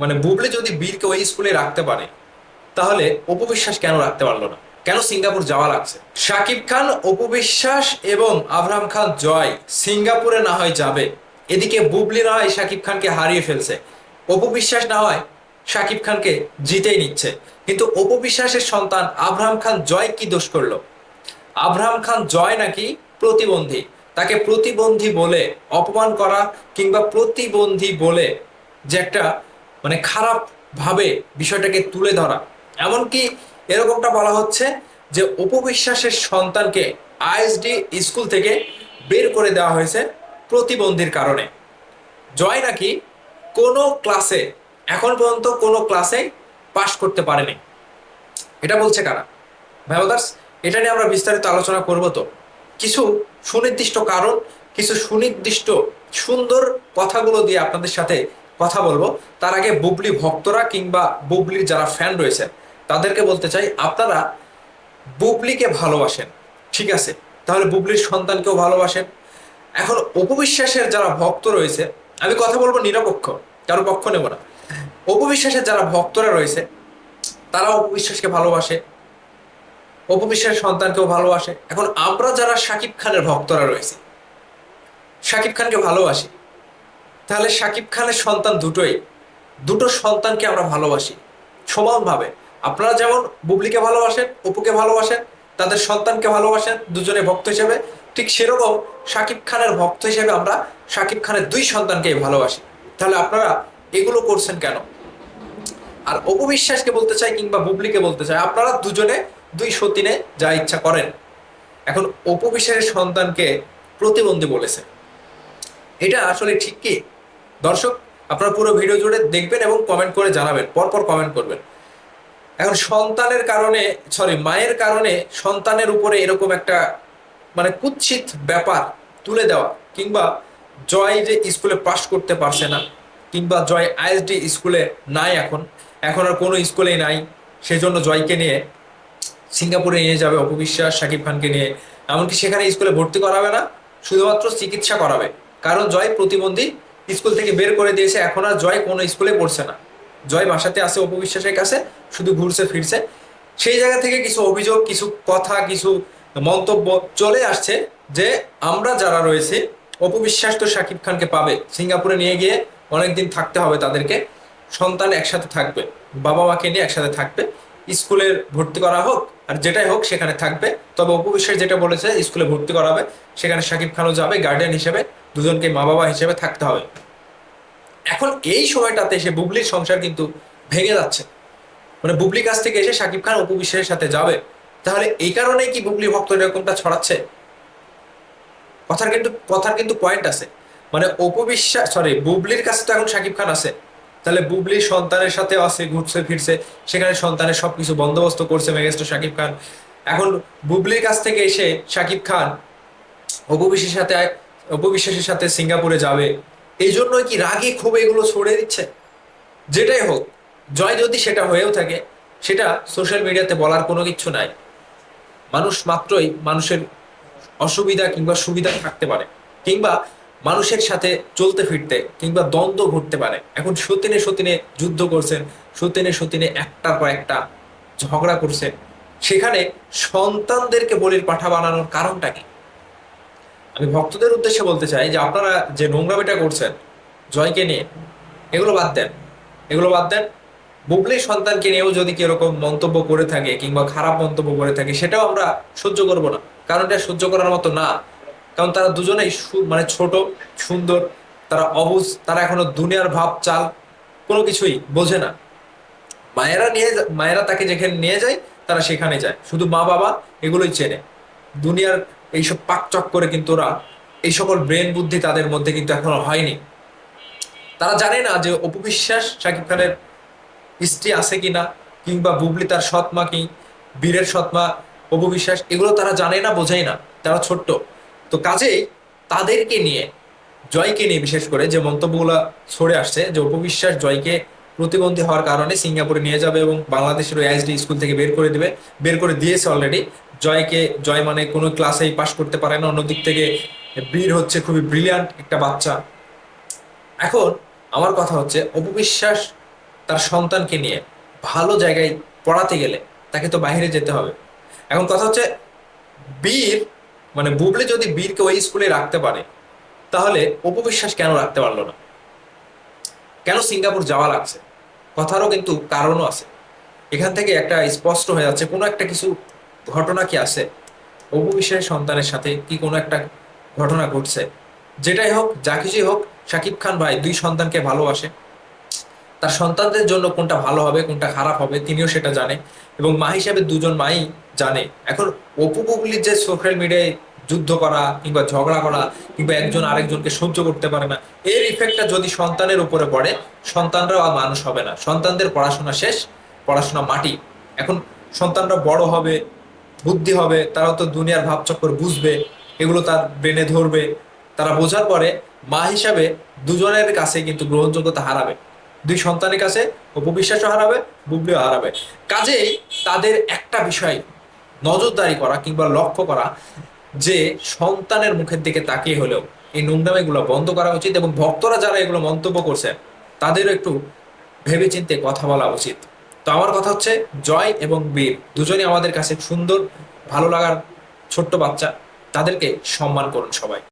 মানে বুবলি যদি বীরকে ওই স্কুলে রাখতে পারে, তাহলে অপবিশ্বাস কেন রাখতে পারল না? কেন সিঙ্গাপুর যাওয়া লাগছে? শাকিব খান অপবিশ্বাস এবং আবরাম খান জয় সিঙ্গাপুরে না হয় যাবে। এদিকে বুবলি না হয় শাকিব খানকে হারিয়ে ফেলছে। অপবিশ্বাস না হয় শাকিব খানকে জিতেই নিচ্ছে। কিন্তু অপবিশ্বাসের সন্তান আবরাম খান জয় কি দোষ করল? আবরাম খান জয় নাকি প্রতিবন্ধী? তাকে প্রতিবন্ধী বলে অপমান করা কিংবা প্রতিবন্ধী বলে যে একটা মানে খারাপ ভাবে বিষয়টাকে তুলে ধরা। এমনকি এরকমটা বলা হচ্ছে যে উপবিশ্বাসের সন্তানকে আইএসডি স্কুল থেকে বের করে দেওয়া হয়েছে প্রতিবন্ধীর কারণে। জয় নাকি কোনো ক্লাসে, এখন পর্যন্ত কোনো ক্লাসে পাশ করতে পারেনি। এটা বলছে কারা? ভাইবাদার্স এটা নিয়ে আমরা বিস্তারিত আলোচনা করব তো। কিছু সুনির্দিষ্ট কারণ, কিছু সুনির্দিষ্ট সুন্দর কথাগুলো দিয়ে আপনাদের সাথে কথা বলব। তার আগে বুবলি ভক্তরা কিংবা বুবলির যারা ফ্যান রয়েছে তাদেরকে বলতে চাই, আপনারা বুবলিকে ভালোবাসেন, ঠিক আছে? তাহলে বুবলির সন্তানকেও ভালোবাসেন। এখন অপবিশ্বাসের যারা ভক্ত রয়েছে, আমি কথা বলব নিরপেক্ষ, কারও পক্ষ নেব না। অপবিশ্বাসের যারা ভক্তরা রয়েছে তারা অপবিশ্বাসকে ভালোবাসে, অপবিশ্বাসের সন্তানকেও ভালোবাসে। এখন আমরা যারা শাকিব খানের ভক্তরা রয়েছে, শাকিব খানকে ভালোবাসি তাহলে শাকিব খানের সন্তান দুটোই, দুটো সন্তানকে আমরা ভালোবাসি সমানভাবে। আপনারা যেমন বুবলিকে ভালোবাসেন, অপুকে ভালোবাসেন, তাদের সন্তানকে ভালোবাসেন দুজনে ভক্ত হিসেবে, ঠিক সেরকম শাকিব খানের ভক্ত হিসেবে আমরা শাকিব খানের দুই সন্তানকে ভালোবাসি। তাহলে আপনারা এগুলো করছেন কেন? আর অপবিশ্বাসকে বলতে চাই কিংবা বুবলিকে বলতে চাই, আপনারা দুজনে দুই সতীনে যা ইচ্ছা করেন। এখন অপু বিশ্বাসের সন্তানকে প্রতিবন্ধী বলেছে। এটা আসলে ঠিক কি? দর্শক, আপনারা পুরো ভিডিও জুড়ে দেখবেন এবং কমেন্ট করে জানাবেন, পরপর কমেন্ট করবেন। এখন সন্তানের কারণে সরি মায়ের কারণে সন্তানের উপরে এরকম একটা মানে কুৎসিত ব্যাপার তুলে দেওয়া, কিংবা জয় যে স্কুলে পাশ করতে পারছে না, কিংবা জয় আইএসডি স্কুলে নাই এখন এখন আর কোনো স্কুলেই নাই, সেজন্য জয়কে নিয়ে সিঙ্গাপুরে নিয়ে যাবে অপবিশ্বাস শাকিব খানকে নিয়ে। এমনকি সেখানে স্কুলে ভর্তি করাবে না, শুধুমাত্র চিকিৎসা করাবে। কারণ জয় প্রতিবন্ধী স্কুল থেকে বের করে দিয়েছে এখন আর জয় কোনো স্কুলে পড়ছে না। জয় বাসাতে আছে অপবিশ্বাসের কাছে, শুধু ঘুরছে, ফিরছে। সেই জায়গা থেকে কিছু অভিযোগ, কিছু কথা, কিছু মন্তব্য চলে আসছে যে আমরা যারা রয়েছে অপবিশ্বাস তো শাকিব খানকে পাবে। সিঙ্গাপুরে নিয়ে গিয়ে অনেকদিন থাকতে হবে তাদেরকে। সন্তান একসাথে থাকবে বাবা মাকে নিয়ে একসাথে থাকবে। স্কুলের ভর্তি করা হোক, আর যেটাই হোক সেখানে থাকবে। তবে অপবিশ্বাস যেটা বলেছে, স্কুলে ভর্তি করাবে। সেখানে শাকিব খানও যাবে গার্ডিয়ান হিসেবে। দুজনকে মা বাবা হিসেবে থাকতে হবে। এখন এই সময়টাতে এসে বুবলির সংসার কিন্তু ভেঙে যাচ্ছে। মানে বুবলি কাছ থেকে এসে শাকিব খান অপবিশ্বাসের সাথে যাবে। তাহলে এই কারণেই কি বুবলি ভক্ত এরকমটা ছড়াচ্ছে? কথার কিন্তু কথার কিন্তু পয়েন্ট আছে। মানে অপবিশ্বাস সরি বুবলির কাছে তো এখন শাকিব খান আছে। তাহলে বুবলির সন্তানের সাথে আছে, ঘুরছে, ফিরছে, সেখানে সন্তানের সবকিছু বন্দোবস্ত করছে মেগাস্টার শাকিব খান। এখন বুবলির কাছ থেকে এসে শাকিব খান অপবিশ্বাসের সাথে অপবিশ্বাসের সাথে সিঙ্গাপুরে যাবে। এই জন্যই কি রাগে খুব এগুলো ছড়িয়ে দিচ্ছে? যেটাই হোক, জয় যদি সেটা হয়েও থাকে, সেটা সোশ্যাল মিডিয়াতে বলার কোনো কিছু নাই। মানুষ মাত্রই মানুষের অসুবিধা কিংবা সুবিধা থাকতে পারে। কিংবা মানুষের সাথে চলতে ফিরতে কিংবা দ্বন্দ্ব ঘটতে পারে। এখন সতীনে সতীনে যুদ্ধ করছেন, সতীনে সতীনে একটার পর একটা ঝগড়া করছেন। সেখানে সন্তানদেরকে বলির পাঠা বানানোর কারণটা কি? আমি ভক্তদের উদ্দেশ্যে বলতে চাই যে আপনারা যে নোংরামিটা করছেন, জয়কে নিয়ে, এগুলো বাদ দেন। এগুলো বাদ দেন। বুবলির সন্তানকে নিয়েও যদি কি এরকম মন্তব্য করে থাকে কিংবা খারাপ মন্তব্য করে থাকে, সেটাও আমরা সহ্য করব না। কারণ এটা সহ্য করার মতো না। কারণ তারা দুজনেই মানে ছোট, সুন্দর, তারা অবুজ, তারা এখনও দুনিয়ার ভাব, চাল, কোনো কিছুই বোঝে না। মায়েরা নিয়ে মায়েরা তাকে যেখানে নিয়ে যায়, তারা সেখানে যায়। শুধু মা বাবা এগুলোই চেনে। দুনিয়ার এইসব পাকচক করে কিন্তু ওরা এই সকল ব্রেন বুদ্ধি তাদের মধ্যে কিন্তু এখনও হয়নি। তারা জানে না যে অপবিশ্বাস শাকিব খানের স্ত্রী আছে কিনা, কিংবা বুবলি তার সৎমা কি, বীরের সৎমা অপবিশ্বাস এগুলো তারা জানে না, বোঝাই না। তারা ছোট্ট। তো কাজেই তাদেরকে নিয়ে, জয়কে নিয়ে বিশেষ করে যে মন্তব্যগুলো ছড়ে আসছে, যে অপবিশ্বাস জয়কে প্রতিবন্ধী হওয়ার কারণে সিঙ্গাপুরে নিয়ে যাবে এবং বাংলাদেশের আইএসডি স্কুল থেকে বের করে দিবে, বের করে দিয়েছে অলরেডি জয়কে, জয় মানে কোনো ক্লাসেই পাশ করতে পারে না, অন্যদিক থেকে বীর হচ্ছে খুবই ব্রিলিয়ান্ট একটা বাচ্চা। এখন আমার কথা হচ্ছে, অপবিশ্বাস তার সন্তানকে নিয়ে ভালো জায়গায় পড়াতে গেলে তাকে তো বাইরে যেতে হবে। এখন কথা হচ্ছে, বীর মানে বুবলি যদি বীরকে ওই স্কুলে রাখতে পারে, তাহলে অপবিশ্বাস কেন রাখতে পারল না? কেন সিঙ্গাপুর যাওয়া লাগছে? কথারও কিন্তু কারণও আছে। এখান থেকে একটা স্পষ্ট হয়ে যাচ্ছে, কোনো একটা কিছু ঘটনা কি আছে? অপবিশ্বাসের সন্তানের সাথে কি কোনো একটা ঘটনা ঘটছে? যেটাই হোক, যা কিছুই হোক, শাকিব খান ভাই দুই সন্তানকে ভালোবাসে। তার সন্তানদের জন্য কোনটা ভালো হবে, কোনটা খারাপ হবে, তিনিও সেটা জানে। এবং মা হিসাবে দুজন মাই জানে। এখন অপু বুবলির যে সোশ্যাল মিডিয়ায় যুদ্ধ করা কিংবা ঝগড়া করা কিংবা একজন আরেকজনকে সহ্য করতে পারে না, এর ইফেক্টটা যদি সন্তানের উপরে পড়ে, সন্তানরাও আর মানুষ হবে না। সন্তানদের পড়াশোনা শেষ, পড়াশোনা মাটি। এখন সন্তানরা বড় হবে, বুদ্ধি হবে, তারাও তো দুনিয়ার ভাবচক্কর বুঝবে, এগুলো তার ব্রেনে ধরবে। তারা বোঝার পরে মা হিসাবে দুজনের কাছে কিন্তু গ্রহণযোগ্যতা হারাবে। দুই সন্তানের কাছে অপবিশ্বাসও হারাবে, বুবলিও হারাবে। কাজেই তাদের একটা বিষয় নজরদারি করা কিংবা লক্ষ্য করা যে সন্তানের মুখের দিকে তাকিয়ে হলেও এই নোংরামিগুলো বন্ধ করা উচিত এবং ভক্তরা যারা এগুলো মন্তব্য করছে, তাদেরও একটু ভেবেচিন্তে কথা বলা উচিত। তো আমার কথা হচ্ছে, জয় এবং বীর, দুজনই আমাদের কাছে সুন্দর, ভালো লাগার ছোট্ট বাচ্চা, তাদেরকে সম্মান করুন সবাই।